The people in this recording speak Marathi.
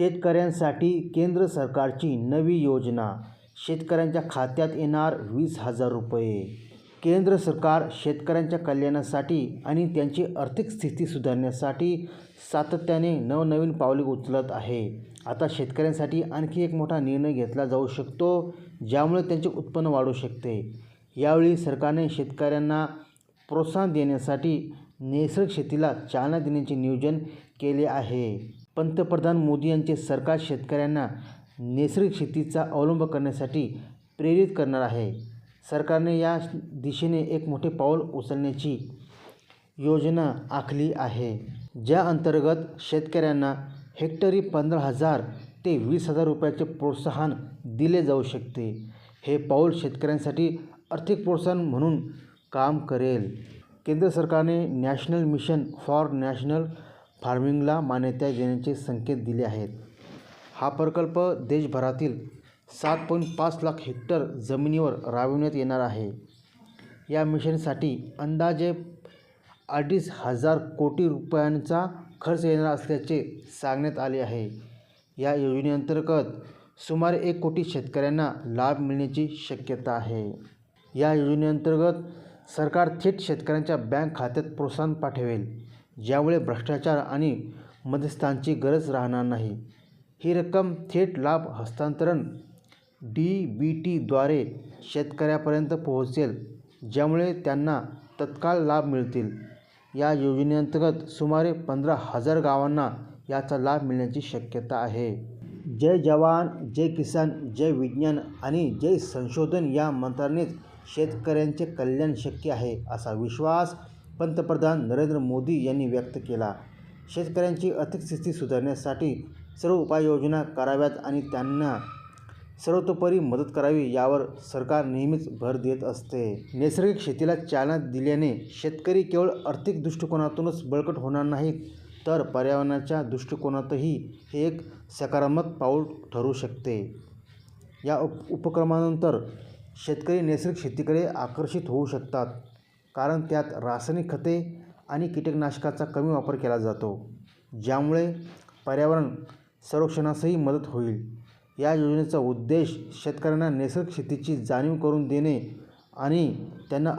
शेतकऱ्यांसाठी केंद्र सरकारची नवी योजना. शेतकऱ्यांच्या खात्यात येणार वीस हजार रुपये. केंद्र सरकार शेतकऱ्यांच्या कल्याणासाठी आणि त्यांची आर्थिक स्थिती सुधारण्यासाठी सातत्याने नवनवीन पावले उचलत आहे. आता शेतकऱ्यांसाठी आणखी एक मोठा निर्णय घेतला जाऊ शकतो ज्यामुळे त्यांचे उत्पन्न वाढू शकते. यावेळी सरकारने शेतकऱ्यांना प्रोत्साहन देण्यासाठी नैसर्गिक शेतीला चालना देण्याचे नियोजन केले आहे. पंतप्रधान मोदी यांचे सरकार शेतकऱ्यांना नैसर्गिक शेतीचा अवलंब करण्यासाठी प्रेरित करणार आहे. सरकारने या दिशेने एक मोठे पाऊल उचलण्याची योजना आखली आहे. ज्या अंतर्गत शेतकऱ्यांना हेक्टरी पंधरा हजार ते वीस हजार रुपयाचे प्रोत्साहन दिले जाऊ शकते. हे पाऊल शेतकऱ्यांसाठी आर्थिक प्रोत्साहन म्हणून काम करेल. केंद्र सरकारने नॅशनल मिशन फॉर नॅशनल फार्मिंगला मान्यता देण्याचे संकेत दिले आहेत. हा प्रकल्प देशभरातील सात पॉईंट पाच लाख हेक्टर जमिनीवर राबविण्यात येणार आहे. या मिशनसाठी अंदाजे अडीच हजार कोटी रुपयांचा खर्च येणार असल्याचे सांगण्यात आले आहे. या योजनेअंतर्गत सुमारे एक कोटी शेतकऱ्यांना लाभ मिळण्याची शक्यता आहे. या योजनेअंतर्गत सरकार थेट शेतकऱ्यांच्या बँक खात्यात प्रोत्साहन पाठवेल. ज्यामुळे भ्रष्टाचार आणि मध्यस्थांची गरज राहणार नाही. ही रक्कम थेट लाभ हस्तांतरण डी बी टीद्वारे शेतकऱ्यापर्यंत पोहोचेल ज्यामुळे त्यांना तत्काळ लाभ मिळतील. या योजनेअंतर्गत सुमारे पंधरा हजार गावांना याचा लाभ मिळण्याची शक्यता आहे. जय जवान जय किसान जय विज्ञान आणि जय संशोधन या मंत्रानेच शेतकऱ्यांचे कल्याण शक्य आहे असा विश्वास पंतप्रधान नरेंद्र मोदी यांनी व्यक्त केला. शेतकऱ्यांची आर्थिक स्थिती सुधारण्यासाठी सर्व उपाययोजना कराव्यात आणि त्यांना सर्वतोपरी मदत करावी यावर सरकार नेहमीच भर देत असते. नैसर्गिक शेतीला चालना दिल्याने शेतकरी केवळ आर्थिक दृष्टिकोनातूनच बळकट होणार नाहीत तर पर्यावरणाच्या दृष्टिकोनातही हे एक सकारात्मक पाऊल ठरू शकते. या उप उपक्रमानंतर शेतकरी नैसर्गिक शेतीकडे आकर्षित होऊ शकतात. कारण त्यात रासायनिक खते आणि कीटकनाशकाचा कमी वापर केला जातो ज्यामुळे पर्यावरण संरक्षणासही मदत होईल. या योजनेचा उद्देश शेतकऱ्यांना नैसर्गिक शेतीची जाणीव करून देणे आणि त्यांना